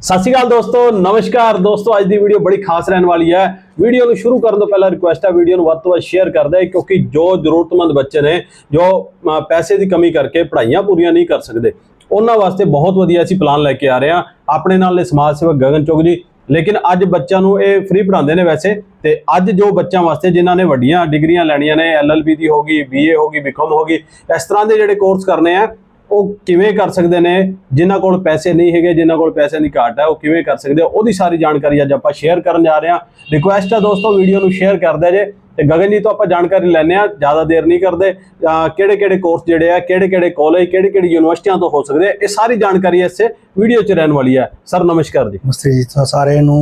ਸਤਿ ਸ਼੍ਰੀ ਅਕਾਲ ਦੋਸਤੋ, ਨਮਸਕਾਰ। ਦੋਸਤੋ, ਅੱਜ ਦੀ ਵੀਡੀਓ ਬੜੀ ਖਾਸ ਰਹਿਣ ਵਾਲੀ ਹੈ। ਵੀਡੀਓ ਨੂੰ ਸ਼ੁਰੂ ਕਰਨ ਤੋਂ ਪਹਿਲਾਂ ਰਿਕੁਐਸਟ ਹੈ, ਵੀਡੀਓ ਨੂੰ ਵੱਧ ਤੋਂ ਵੱਧ ਸ਼ੇਅਰ ਕਰ ਕਿਉਂਕਿ ਜੋ ਜ਼ਰੂਰਤਮੰਦ ਬੱਚੇ ਨੇ, ਜੋ ਪੈਸੇ ਦੀ ਕਮੀ ਕਰਕੇ ਪੜ੍ਹਾਈਆਂ ਪੂਰੀਆਂ ਨਹੀਂ ਕਰ ਸਕਦੇ, ਉਹਨਾਂ ਵਾਸਤੇ ਬਹੁਤ ਵਧੀਆ ਅਸੀਂ ਪਲਾਨ ਲੈ ਕੇ ਆ ਰਹੇ ਹਾਂ। ਆਪਣੇ ਨਾਲ ਨੇ ਸਮਾਜ ਸੇਵਕ ਗਗਨ ਚੁਗ ਜੀ, ਲੇਕਿਨ ਅੱਜ ਬੱਚਿਆਂ ਨੂੰ ਇਹ ਫ੍ਰੀ ਪੜ੍ਹਾਉਂਦੇ ਨੇ ਵੈਸੇ, ਤੇ ਅੱਜ ਜੋ ਬੱਚਿਆਂ ਵਾਸਤੇ ਜਿਨ੍ਹਾਂ ਨੇ ਵੱਡੀਆਂ ਡਿਗਰੀਆਂ ਲੈਣੀਆਂ ਨੇ, ਐਲਐਲਬੀ ਦੀ ਹੋਗੀ ਬੀਏ ਹੋਗੀ ਬੀਕਾਮ ਹੋਗੀ ਇਸ ਤਰ੍ਹਾਂ ਦੇ ਜਿਹੜੇ ਕੋਰਸ ਕਰਨੇ ਆ ਉਹ ਕਿਵੇਂ ਕਰ ਸਕਦੇ ਨੇ ਜਿਨ੍ਹਾਂ ਕੋਲ ਪੈਸੇ ਨਹੀਂ ਹੈਗੇ ਜਿਨ੍ਹਾਂ ਕੋਲ ਪੈਸੇ ਦੀ ਘਾਟ ਹੈ ਉਹ ਕਿਵੇਂ ਕਰ ਸਕਦੇ ਉਹਦੀ ਸਾਰੀ ਜਾਣਕਾਰੀ ਅੱਜ ਆਪਾਂ ਸ਼ੇਅਰ ਕਰਨ ਜਾ ਰਹੇ ਹਾਂ। ਰਿਕੁਐਸਟ ਹੈ ਦੋਸਤੋ ਵੀਡੀਓ ਨੂੰ ਸ਼ੇਅਰ ਕਰ ਦਿਆ ਜੇ। ਤੇ ਗਗਨ ਜੀ ਤੋਂ ਆਪਾਂ ਜਾਣਕਾਰੀ ਲੈਣੇ ਆ ਜ਼ਿਆਦਾ ਦੇਰ ਨਹੀਂ ਕਰਦੇ। ਕਿਹੜੇ ਕਿਹੜੇ ਕੋਰਸ ਜਿਹੜੇ ਆ ਕਿਹੜੇ ਕਿਹੜੇ ਕਾਲਜ ਕਿਹੜੀ ਕਿਹੜੀ ਯੂਨੀਵਰਸਿਟੀਆਂ ਤੋਂ ਹੋ ਸਕਦੇ ਆ ਇਹ ਸਾਰੀ ਜਾਣਕਾਰੀ ਇਸੇ ਵੀਡੀਓ 'ਚ ਰਹਿਣ ਵਾਲੀ ਹੈ। ਸਰ ਨਮਸਕਾਰ ਜੀ। ਨਮਸਤੇ ਜੀ। ਤਾਂ ਸਾਰਿਆਂ ਨੂੰ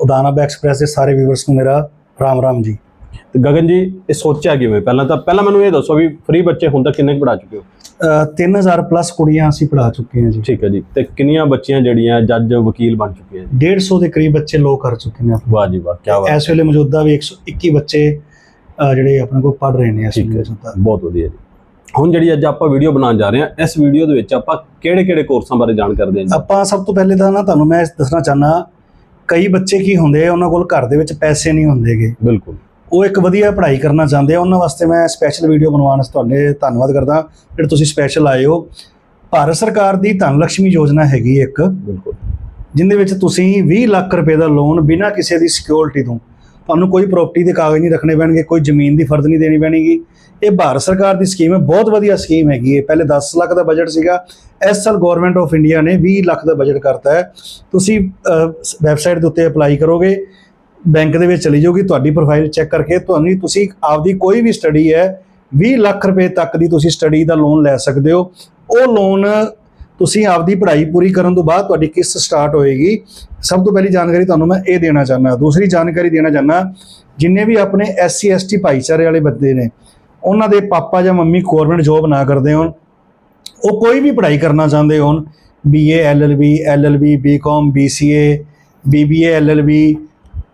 ਉਡਾਨਾ ਐਕਸਪ੍ਰੈਸ ਦੇ ਸਾਰੇ ਵੀਵਰਸ ਨੂੰ ਮੇਰਾ ਰਾਮ ਰਾਮ ਜੀ। ਤੇ ਗਗਨ ਜੀ ਇਹ ਸੋਚਿਆ ਕਿਵੇਂ? ਪਹਿਲਾਂ ਤਾਂ ਪਹਿਲਾਂ ਮੈਨੂੰ ਇਹ ਦੱਸੋ ਵੀ ਫ੍ਰੀ ਬੱਚੇ ਹੁਣ ਤੱਕ ਕਿੰਨੇ ਪੜਾ ਚੁੱਕੇ ਹੋ? 3000 ਪਲੱਸ ਕੁੜੀਆਂ ਅਸੀਂ ਪੜ੍ਹਾ ਚੁੱਕੇ ਹਾਂ ਜੀ। ਠੀਕ ਹੈ ਜੀ। ਤੇ ਕਿੰਨੀਆਂ ਬੱਚੀਆਂ ਜਿਹੜੀਆਂ ਜੱਜ ਵਕੀਲ ਬਣ ਚੁੱਕੀਆਂ ਜੀ? 150 ਦੇ ਕਰੀਬ ਬੱਚੇ ਲੋ ਕਰ ਚੁੱਕੇ ਨੇ ਵਾਹ ਜੀ ਵਾਹ ਕੀ ਬਾਤ ਇਸ ਵੇਲੇ ਮੌਜੂਦਾ ਵੀ 121 ਬੱਚੇ ਜਿਹੜੇ ਆਪਣੇ ਕੋਲ ਪੜ੍ਹ ਰਹੇ ਨੇ ਮੌਜੂਦਾ। ਬਹੁਤ ਵਧੀਆ ਜੀ। ਹੁਣ ਜਿਹੜੀ ਅੱਜ ਆਪਾਂ ਵੀਡੀਓ ਬਣਾਉਣ ਜਾ ਰਹੇ ਹਾਂ ਇਸ ਵੀਡੀਓ ਦੇ ਵਿੱਚ ਆਪਾਂ ਕਿਹੜੇ ਕਿਹੜੇ ਕੋਰਸਾਂ ਬਾਰੇ ਜਾਣ ਕਰਦੇ ਹਾਂ? ਜੀ ਆਪਾਂ ਸਭ ਤੋਂ ਪਹਿਲੇ ਤਾਂ ਨਾ ਤੁਹਾਨੂੰ ਮੈਂ ਦੱਸਣਾ ਚਾਹਨਾ ਕਈ ਬੱਚੇ ਕੀ ਹੁੰਦੇ ਆ ਉਹਨਾਂ ਕੋਲ ਘਰ ਦੇ ਵਿੱਚ ਪੈਸੇ ਨਹੀਂ ਹੁੰਦੇਗੇ ਬਿਲਕੁਲ। ਉਹ ਇੱਕ ਵਧੀਆ ਪੜ੍ਹਾਈ ਕਰਨਾ ਚਾਹੁੰਦੇ ਆ ਉਹਨਾਂ ਵਾਸਤੇ ਮੈਂ ਸਪੈਸ਼ਲ ਵੀਡੀਓ ਬਣਵਾਉਣ ਵਾਸਤੇ ਤੁਹਾਡੇ ਧੰਨਵਾਦ ਕਰਦਾ। ਜਿਹੜੇ ਤੁਸੀਂ ਸਪੈਸ਼ਲ ਆਏ ਹੋ ਭਾਰਤ ਸਰਕਾਰ ਦੀ ਧਨ ਲక్ష్ਮੀ ਯੋਜਨਾ ਹੈਗੀ ਇੱਕ ਬਿਲਕੁਲ। ਜਿੰਦੇ ਵਿੱਚ ਤੁਸੀਂ 20 ਲੱਖ ਰੁਪਏ ਦਾ ਲੋਨ ਬਿਨਾਂ ਕਿਸੇ ਦੀ ਸਿਕਿਉਰਿਟੀ ਤੋਂ ਤੁਹਾਨੂੰ ਕੋਈ ਪ੍ਰਾਪਰਟੀ ਦੇ ਕਾਗਜ਼ ਨਹੀਂ ਰੱਖਣੇ ਪੈਣਗੇ ਕੋਈ ਜ਼ਮੀਨ ਦੀ ਫਰਜ਼ ਨਹੀਂ ਦੇਣੀ ਪੈਣੀਗੀ। ਇਹ ਭਾਰਤ ਸਰਕਾਰ ਦੀ ਸਕੀਮ ਹੈ ਬਹੁਤ ਵਧੀਆ ਸਕੀਮ ਹੈਗੀ ਹੈ ਪਹਿਲੇ 10 ਲੱਖ ਦਾ ਬਜਟ ਸੀਗਾ ਇਸ ਸਾਲ ਗਵਰਨਮੈਂਟ ਆਫ ਇੰਡੀਆ ਨੇ 20 ਲੱਖ ਦਾ ਬਜਟ ਕਰਤਾ ਹੈ। ਤੁਸੀਂ ਵੈਬਸਾਈਟ ਦੇ ਉੱਤੇ ਅਪਲਾਈ ਕਰੋਗੇ ਬੈਂਕ ਦੇ ਵਿੱਚ ਚਲੀ ਜਾਊਗੀ, ਤੁਹਾਡੀ ਪ੍ਰੋਫਾਈਲ ਚੈੱਕ ਕਰਕੇ ਤੁਹਾਨੂੰ, ਤੁਸੀਂ ਆਪਦੀ ਕੋਈ ਵੀ ਸਟੱਡੀ ਹੈ 20 ਲੱਖ ਰੁਪਏ ਤੱਕ ਦੀ ਤੁਸੀਂ ਸਟੱਡੀ ਦਾ ਲੋਨ ਲੈ ਸਕਦੇ ਹੋ। ਉਹ ਲੋਨ ਤੁਸੀਂ ਆਪਦੀ ਪੜ੍ਹਾਈ ਪੂਰੀ ਕਰਨ ਤੋਂ ਬਾਅਦ ਤੁਹਾਡੀ ਕਿਸ਼ਤ ਸਟਾਰਟ ਹੋਏਗੀ। ਸਭ ਤੋਂ ਪਹਿਲੀ ਜਾਣਕਾਰੀ ਤੁਹਾਨੂੰ ਮੈਂ ਇਹ ਦੇਣਾ ਚਾਹੁੰਦਾ। ਦੂਸਰੀ ਜਾਣਕਾਰੀ ਦੇਣਾ ਚਾਹੁੰਦਾ, ਜਿੰਨੇ ਵੀ ਆਪਣੇ ਐਸਸੀ ਐਸਟੀ ਭਾਈਚਾਰੇ ਵਾਲੇ ਬੰਦੇ ਨੇ, ਉਹਨਾਂ ਦੇ ਪਾਪਾ ਜਾਂ ਮੰਮੀ ਗਵਰਨਮੈਂਟ ਜੋਬ ਨਾ ਕਰਦੇ ਹੋਣ, ਉਹ ਕੋਈ ਵੀ ਪੜ੍ਹਾਈ ਕਰਨਾ ਚਾਹੁੰਦੇ ਹੋਣ BA LLB LLB BCom BCA BBA LLB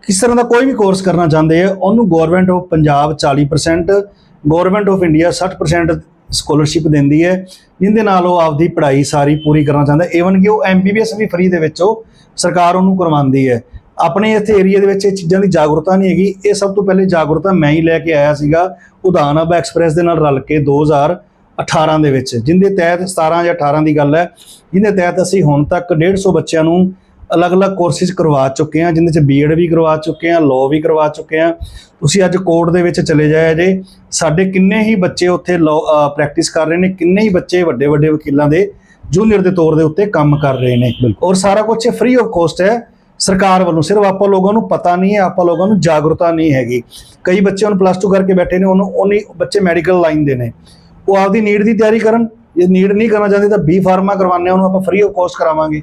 ਕਿਸ ਤਰ੍ਹਾਂ ਦਾ ਕੋਈ ਵੀ ਕੋਰਸ ਕਰਨਾ ਚਾਹੁੰਦੇ ਆ, ਉਹਨੂੰ government of Punjab 40% government of India 60% scholarship ਦਿੰਦੀ ਹੈ, ਜਿੰਦੇ ਨਾਲ ਉਹ ਆਪਦੀ ਪੜ੍ਹਾਈ ਸਾਰੀ ਪੂਰੀ ਕਰਨਾ ਚਾਹੁੰਦਾ ਈਵਨ ਕਿ ਉਹ ਐਮਬੀਬੀਐਸ ਵੀ ਫ੍ਰੀ ਦੇ ਵਿੱਚ ਉਹ ਸਰਕਾਰ ਉਹਨੂੰ ਕਰਵਾਉਂਦੀ ਹੈ। ਆਪਣੇ ਇੱਥੇ ਏਰੀਆ ਦੇ ਵਿੱਚ ਇਹ ਚੀਜ਼ਾਂ ਦੀ ਜਾਗਰੂਕਤਾ ਨਹੀਂ ਹੈਗੀ, ਇਹ ਸਭ ਤੋਂ ਪਹਿਲੇ ਜਾਗਰੂਕਤਾ ਮੈਂ ਹੀ ਲੈ ਕੇ ਆਇਆ ਸੀਗਾ ਉਡਾਨ ਹਬ ਐਕਸਪ੍ਰੈਸ ਦੇ ਨਾਲ ਰਲ ਕੇ 2018 ਦੇ ਵਿੱਚ, ਜਿੰਦੇ ਤਹਿਤ 17 ਜਾਂ 18 ਦੀ ਗੱਲ ਹੈ, ਜਿੰਦੇ ਤਹਿਤ ਅਸੀਂ ਹੁਣ ਤੱਕ 150 ਬੱਚਿਆਂ ਨੂੰ ਅਲੱਗ-ਅਲੱਗ ਕੋਰਸਿਸ ਕਰਵਾ ਚੁੱਕੇ ਹਾਂ ਜਿੰਦੇ ਚ ਬੀਐਡ ਵੀ ਕਰਵਾ ਚੁੱਕੇ ਹਾਂ ਲਾਅ ਵੀ ਕਰਵਾ ਚੁੱਕੇ ਹਾਂ। ਤੁਸੀਂ ਅੱਜ ਕੋਰਟ ਦੇ ਵਿੱਚ ਚਲੇ ਜਾਇਆ ਜੇ। ਸਾਡੇ ਕਿੰਨੇ ਹੀ ਬੱਚੇ ਉੱਥੇ ਪ੍ਰੈਕਟਿਸ ਕਰ ਰਹੇ ਨੇ ਕਿੰਨੇ ਹੀ ਬੱਚੇ ਵੱਡੇ ਵੱਡੇ ਵਕੀਲਾਂ ਦੇ ਜੂਨੀਅਰ ਦੇ ਤੌਰ ਦੇ ਉੱਤੇ ਕੰਮ ਕਰ ਰਹੇ ਨੇ। ਔਰ ਸਾਰਾ ਕੁਝ ਫ੍ਰੀ ਆਫ ਕੋਸਟ ਹੈ। ਸਰਕਾਰ ਵੱਲੋਂ ਸਿਰਫ ਆਪਾਂ ਲੋਕਾਂ ਨੂੰ ਪਤਾ ਨਹੀਂ ਹੈ ਆਪਾਂ ਲੋਕਾਂ ਨੂੰ ਜਾਗਰੂਕਤਾ ਨਹੀਂ ਹੈਗੀ। ਕਈ ਬੱਚੇ ਹੁਣ ਪਲੱਸ 2 ਕਰਕੇ ਬੈਠੇ ਨੇ ਉਹਨੂੰ ਉਹਨੀ ਬੱਚੇ ਮੈਡੀਕਲ ਲਾਈਨ ਦੇ ਨੇ। ਉਹ ਆਪਦੀ ਨੀਡ ਦੀ ਤਿਆਰੀ ਕਰਨ। ਜੇ ਨੀਡ ਨਹੀਂ ਕਰਨਾ ਚਾਹੁੰਦੇ ਤਾਂ ਬੀ ਫਾਰਮਾ ਕਰਵਾਉਂਦੇ ਆ ਉਹਨੂੰ ਆਪਾਂ ਫ੍ਰੀ ਆਫ ਕੋਸਟ ਕਰਾਵਾਂਗੇ।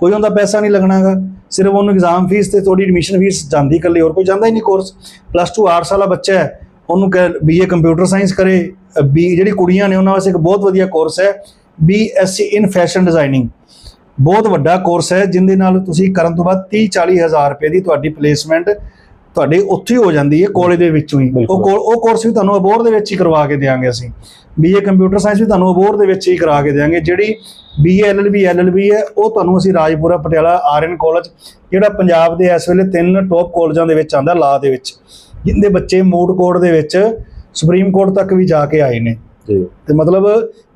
ਕੋਈ ਉਹਦਾ ਪੈਸਾ ਨਹੀਂ ਲੱਗਣਾਗਾ ਸਿਰਫ ਉਹਨੂੰ ਐਗਜ਼ਾਮ ਫੀਸ ਤੇ ਥੋੜੀ ਐਡਮਿਸ਼ਨ ਫੀਸ ਜਾਂਦੀ ਇਕੱਲੇ, ਹੋਰ ਕੋਈ ਜਾਂਦਾ ਹੀ ਨਹੀਂ ਕੋਰਸ ਪਲੱਸ 2 8 ਸਾਲਾ ਬੱਚਾ ਹੈ, ਉਹਨੂੰ ਬੀਏ ਕੰਪਿਊਟਰ ਸਾਇੰਸ ਕਰੇ ਬੀ ਜਿਹੜੀ ਕੁੜੀਆਂ ਨੇ ਉਹਨਾਂ ਵਾਸਤੇ ਇੱਕ ਬਹੁਤ ਵਧੀਆ ਕੋਰਸ ਹੈ ਬੀਐਸਸੀ ਇਨ ਫੈਸ਼ਨ ਡਿਜ਼ਾਈਨਿੰਗ ਬਹੁਤ ਵੱਡਾ ਕੋਰਸ ਹੈ, ਜਿੰਦੇ ਨਾਲ ਤੁਸੀਂ ਕਰਨ ਤੋਂ ਬਾਅਦ 30 40 ਹਜ਼ਾਰ ਰੁਪਏ ਦੀ ਤੁਹਾਡੀ ਪਲੇਸਮੈਂਟ ਤੁਹਾਡੇ ਉੱਥੇ ਹੀ ਹੋ ਜਾਂਦੀ ਹੈ ਕਾਲਜ ਦੇ ਵਿੱਚੋਂ ਹੀ। ਉਹ ਉਹ ਕੋਰਸ ਵੀ ਤੁਹਾਨੂੰ ਅਬੋਰ ਦੇ ਵਿੱਚ ਹੀ ਕਰਵਾ ਕੇ ਦੇਵਾਂਗੇ ਅਸੀਂ। ਬੀਏ ਕੰਪਿਊਟਰ ਸਾਇੰਸ ਵੀ ਤੁਹਾਨੂੰ ਅਬੋਰ ਦੇ ਵਿੱਚ ਹੀ ਕਰਾ ਕੇ ਦੇਵਾਂਗੇ ਜਿਹੜੀ ਬੀਏ ਐਲਐਲਬੀ ਐਲਐਲਬੀ ਹੈ ਉਹ ਤੁਹਾਨੂੰ ਅਸੀਂ ਰਾਜਪੁਰਾ ਪਟਿਆਲਾ ਆਰਐਨ ਕਾਲਜ ਜਿਹੜਾ ਪੰਜਾਬ ਦੇ ਇਸ ਵੇਲੇ ਤਿੰਨ ਟੌਪ ਕਾਲਜਾਂ ਦੇ ਵਿੱਚ ਆਂਦਾ ਲਾ ਦੇ ਵਿੱਚ। ਜਿੰਦੇ ਬੱਚੇ ਮੂਡ ਕੋਰਟ ਦੇ ਵਿੱਚ ਸੁਪਰੀਮ ਕੋਰਟ ਤੱਕ ਵੀ ਜਾ ਕੇ ਆਏ ਨੇ। ਜੀ। ਤੇ ਮਤਲਬ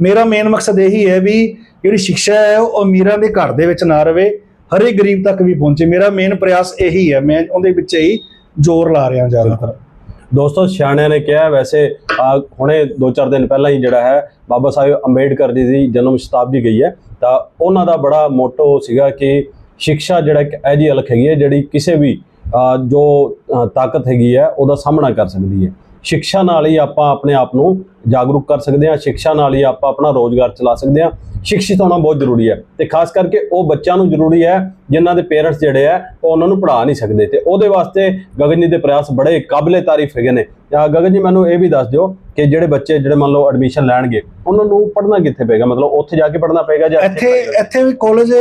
ਮੇਰਾ ਮੇਨ ਮਕਸਦ ਇਹੀ ਹੈ ਵੀ ਜਿਹੜੀ ਸਿੱਖਿਆ ਹੈ ਉਹ ਅਮੀਰਾਂ ਦੇ ਘਰ ਦੇ ਵਿੱਚ ਨਾ ਰਵੇ ਹਰੇ ਗਰੀਬ ਤੱਕ ਵੀ ਪਹੁੰਚੇ। ਮੇਰਾ ਮੇਨ ਪ੍ਰਯਾਸ ਇਹੀ ਹੈ। ਮੈਂ ਉਹਦੇ ਵਿੱਚ ਹੀ ਜ਼ੋਰ ਲਾ ਰਿਹਾ ਜ਼ਿਆਦਾਤਰ। ਦੋਸਤੋ, ਸਿਆਣਿਆਂ ਨੇ ਕਿਹਾ, ਵੈਸੇ ਹੁਣੇ 2-4 ਦਿਨ ਪਹਿਲਾਂ ਹੀ ਜਿਹੜਾ ਹੈ, ਬਾਬਾ ਸਾਹਿਬ ਅੰਬੇਡਕਰ ਜੀ ਦੀ ਜਨਮ ਸ਼ਤਾਬਦੀ ਗਈ ਹੈ। ਤਾਂ ਉਹਨਾਂ ਦਾ ਬੜਾ ਮੋਟੋ ਸੀਗਾ ਕਿ ਸਿੱਖਿਆ ਜਿਹੜਾ ਇੱਕ ਐਜੀ ਅਲਖ ਹੈਗੀ ਹੈ, ਜਿਹੜੀ ਕਿਸੇ ਵੀ ਜੋ ਤਾਕਤ ਹੈਗੀ ਹੈ, ਉਹਦਾ ਸਾਹਮਣਾ ਕਰ ਸਕਦੀ ਹੈ। ਸਿੱਖਿਆ ਨਾਲ ਹੀ ਆਪਾਂ ਆਪਣੇ ਆਪ ਨੂੰ ਜਾਗਰੂਕ ਕਰ ਸਕਦੇ ਹਾਂ ਸਿੱਖਿਆ ਨਾਲ ਹੀ ਆਪਾਂ ਆਪਣਾ ਰੋਜ਼ਗਾਰ ਚਲਾ ਸਕਦੇ ਹਾਂ। ਸਿੱਖਿਤ ਹੋਣਾ ਬਹੁਤ ਜ਼ਰੂਰੀ ਹੈ ਤੇ ਖਾਸ ਕਰਕੇ ਉਹ ਬੱਚਿਆਂ ਨੂੰ ਜ਼ਰੂਰੀ ਹੈ ਜਿਨ੍ਹਾਂ ਦੇ ਪੇਰੈਂਟਸ ਜਿਹੜੇ ਆ ਉਹ ਉਹਨਾਂ ਨੂੰ ਪੜ੍ਹਾ ਨਹੀਂ ਸਕਦੇ ਤੇ ਉਹਦੇ ਵਾਸਤੇ ਗਗਨ ਜੀ ਦੇ ਪ੍ਰਯਾਸ ਬੜੇ ਕਾਬਲੇ ਤਾਰੀਫ ਹੈਗੇ ਨੇ। ਗਗਨ ਜੀ ਮੈਨੂੰ ਇਹ ਵੀ ਦੱਸ ਦਿਓ ਕਿ ਜਿਹੜੇ ਬੱਚੇ ਜਿਹੜੇ ਮੰਨ ਲਓ ਐਡਮਿਸ਼ਨ ਲੈਣਗੇ ਉਹਨਾਂ ਨੂੰ ਪੜ੍ਹਨਾ ਕਿੱਥੇ ਪਏਗਾ? ਮਤਲਬ ਉੱਥੇ ਜਾ ਕੇ ਪੜ੍ਹਨਾ ਪਏਗਾ ਜਾਂ ਇੱਥੇ ਇੱਥੇ ਵੀ ਕਾਲਜ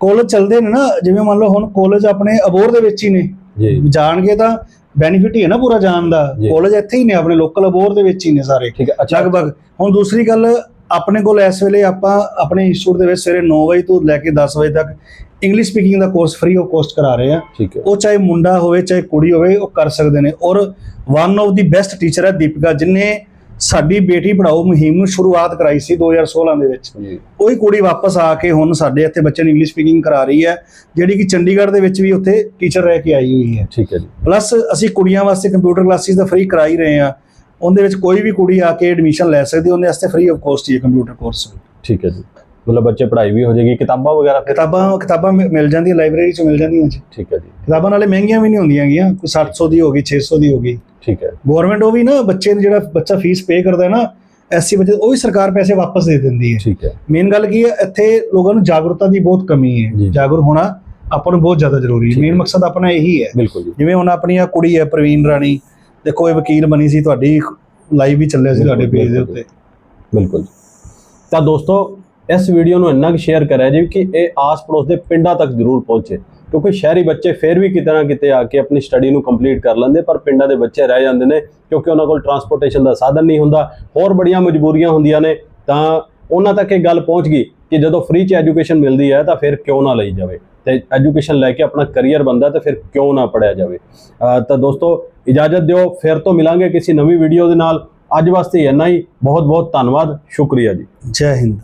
ਕਾਲਜ ਚੱਲਦੇ ਨੇ ਨਾ ਜਿਵੇਂ ਮੰਨ ਲਓ ਹੁਣ ਕਾਲਜ ਆਪਣੇ ਅਬੋਰ ਦੇ ਵਿੱਚ ਹੀ ਨੇ। ਜੀ। ਜਾਣਗੇ ਤਾਂ ਬੈਨੀਫਿਟ ਹੀ ਹੈ ਨਾ ਪੂਰਾ ਜਾਣ ਦਾ। ਕਾਲਜ ਇੱਥੇ ਹੀ ਨੇ ਆਪਣੇ ਲੋਕਲ ਅਬੋਰ ਦੇ ਵਿੱਚ ਹੀ ਨੇ ਸਾਰੇ। ਠੀਕ ਹੈ ਅੱਛਾ। ਲਗਭਗ ਹੁਣ ਦੂਸਰੀ ਗੱਲ ਆਪਣੇ ਕੋਲ ਇਸ ਵੇਲੇ ਆਪਾਂ ਆਪਣੇ ਇੰਸਟੀਚਿਊਟ ਦੇ ਵਿੱਚ ਸਵੇਰੇ 9 ਵਜੇ ਤੋਂ ਲੈ ਕੇ 10 ਵਜੇ ਤੱਕ ਇੰਗਲਿਸ਼ ਸਪੀਕਿੰਗ ਦਾ ਕੋਰਸ ਫ੍ਰੀ ਆਫ ਕੋਸਟ ਕਰਾ ਰਹੇ ਆ। ਉਹ ਚਾਹੇ ਮੁੰਡਾ ਹੋਵੇ ਚਾਹੇ ਕੁੜੀ ਹੋਵੇ ਉਹ ਕਰ ਸਕਦੇ ਨੇ। ਔਰ one of the best teacher ਹੈ ਦੀਪਿਕਾ ਜਿਨੇ ਸਾਡੀ ਬੇਟੀ ਪੜਾਓ ਮੁਹਿੰਮ ਨੂੰ ਸ਼ੁਰੂਆਤ ਕਰਾਈ ਸੀ 2016 ਦੇ ਵਿੱਚ। ਉਹੀ ਕੁੜੀ ਵਾਪਸ ਆ ਕੇ ਹੁਣ ਸਾਡੇ ਇੱਥੇ ਬੱਚਿਆਂ ਨੂੰ ਇੰਗਲਿਸ਼ ਸਪੀਕਿੰਗ ਕਰਾ ਰਹੀ ਹੈ ਜਿਹੜੀ ਕਿ ਚੰਡੀਗੜ੍ਹ ਦੇ ਵਿੱਚ ਵੀ ਉੱਥੇ ਟੀਚਰ ਰਹਿ ਕੇ ਆਈ ਹੋਈ ਹੈ। ਠੀਕ ਹੈ ਜੀ। ਪਲੱਸ ਅਸੀਂ ਕੁੜੀਆਂ ਵਾਸਤੇ ਕੰਪਿਊਟਰ ਕਲਾਸਿਸ ਦਾ ਫ੍ਰੀ ਕਰਾ ਹੀ ਰਹੇ ਹਾਂ। ਉਹਦੇ ਵਿੱਚ ਕੋਈ ਵੀ ਕੁੜੀ ਆ ਕੇ ਐਡਮਿਸ਼ਨ ਲੈ ਸਕਦੀ ਉਹਦੇ ਵਾਸਤੇ ਫ੍ਰੀ ਆਫ ਕੋਸਟ ਹੀ ਹੈ ਕੰਪਿਊਟਰ ਕੋਰਸ ਠੀਕ ਹੈ ਜੀ। ਮਤਲਬ ਬੱਚੇ ਪੜ੍ਹਾਈ ਵੀ ਹੋ ਜਾਏਗੀ ਕਿਤਾਬਾਂ ਵਗੈਰਾ ਫਿਰ? ਕਿਤਾਬਾਂ ਕਿਤਾਬਾਂ ਮਿ- ਮਿਲ ਜਾਂਦੀਆਂ ਲਾਇਬ੍ਰੇਰੀ 'ਚ ਮਿਲ ਜਾਂਦੀਆਂ ਜੀ। ਠੀਕ ਹੈ ਜੀ। ਕਿਤਾਬਾਂ ਨਾਲੇ ਮਹਿੰਗੀਆਂ ਵੀ ਨਹੀਂ ਹੁੰਦੀਆਂ ਗੀਆਂ ਕੋਈ 700 ਦੀ ਹੋ ਗਈ 600 ਦੀ ਹੋ ਗਈ। ਠੀਕ ਹੈ। ਗਵਰਨਮੈਂਟ ਉਹ ਵੀ ਨਾ ਬੱਚੇ ਨੂੰ ਜਿਹੜਾ ਬੱਚਾ ਫੀਸ ਪੇ ਕਰਦਾ ਹੈ ਨਾ ਐਸਸੀ ਬੱਚੇ ਉਹ ਵੀ ਸਰਕਾਰ ਪੈਸੇ ਵਾਪਸ ਦੇ ਦਿੰਦੀ ਹੈ। ਠੀਕ ਹੈ। ਮੇਨ ਗੱਲ ਕੀ ਹੈ ਇੱਥੇ ਲੋਕਾਂ ਨੂੰ ਜਾਗਰੂਕਤਾ ਦੀ ਬਹੁਤ ਕਮੀ ਜੀ। ਹੈ ਜਾਗਰੂਕ ਹੋਣਾ ਆਪਾਂ ਨੂੰ ਬਹੁਤ ਜ਼ਿਆਦਾ ਜ਼ਰੂਰੀ ਹੈ। ਠੀਕ ਮੇਨ ਹੈ। ਮਕਸਦ ਆਪਣਾ ਇਹੀ ਹੈ। ਬਿਲਕੁਲ ਜੀ। ਜਿਵੇਂ ਹੁਣ ਆਪਣੀ ਆ ਕੁੜੀ ਹੈ ਪ੍ਰਵੀਨ ਰਾਣੀ ਦੇਖੋ ਇਹ ਵਕੀਲ ਬਣੀ ਸੀ ਤੁਹਾਡੀ ਲਾਈਵ ਵੀ ਚੱਲਿਆ ਸੀ ਤੁਹਾਡੇ ਪੇਜ ਦੇ ਉੱਤੇ। ਬਿਲਕੁਲ ਤਾਂ ਦੋਸਤੋ ਇਸ ਵੀਡੀਓ ਨੂੰ ਇੰਨਾ ਕੁ ਸ਼ੇਅਰ ਕਰਿਆ ਜੀ ਕਿ ਇਹ ਆਸ-ਪੜੋਸ ਦੇ ਪਿੰਡਾਂ ਤੱਕ ਜ਼ਰੂਰ ਪਹੁੰਚੇ। ਕਿਉਂਕਿ ਸ਼ਹਿਰੀ ਬੱਚੇ ਫੇਰ ਵੀ ਕਿਤੇ ਨਾ ਕਿਤੇ ਆ ਕੇ ਆਪਣੀ ਸਟੱਡੀ ਨੂੰ ਕੰਪਲੀਟ ਕਰ ਲੈਂਦੇ, ਪਰ ਪਿੰਡਾਂ ਦੇ ਬੱਚੇ ਰਹਿ ਜਾਂਦੇ ਨੇ, ਕਿਉਂਕਿ ਉਹਨਾਂ ਕੋਲ ਟਰਾਂਸਪੋਰਟੇਸ਼ਨ ਦਾ ਸਾਧਨ ਨਹੀਂ ਹੁੰਦਾ। ਹੋਰ ਬੜੀਆਂ ਮਜਬੂਰੀਆਂ ਹੁੰਦੀਆਂ ਨੇ, ਤਾਂ ਉਹਨਾਂ ਤੱਕ ਇਹ ਗੱਲ ਪਹੁੰਚ ਗਈ ਕਿ ਜਦੋਂ ਫ੍ਰੀ ਚ ਐਜੂਕੇਸ਼ਨ ਮਿਲਦੀ ਹੈ ਤਾਂ ਫਿਰ ਕਿਉਂ ਨਾ ਲਈ ਜਾਵੇ। ਤੇ ਐਜੂਕੇਸ਼ਨ ਲੈ ਕੇ ਆਪਣਾ ਕੈਰੀਅਰ ਬੰਦਾ ਤਾਂ ਫਿਰ ਕਿਉਂ ਨਾ ਪੜਿਆ ਜਾਵੇ। ਤਾਂ ਦੋਸਤੋ, ਇਜਾਜ਼ਤ ਦਿਓ, ਫਿਰ ਤੋਂ ਮਿਲਾਂਗੇ ਕਿਸੇ ਨਵੀਂ ਵੀਡੀਓ ਦੇ ਨਾਲ। ਅੱਜ ਵਾਸਤੇ ਇੰਨਾ ਹੀ। ਬਹੁਤ ਬਹੁਤ ਧੰਨਵਾਦ। ਸ਼ੁਕਰੀਆ ਜੀ। ਜੈ ਹਿੰਦ।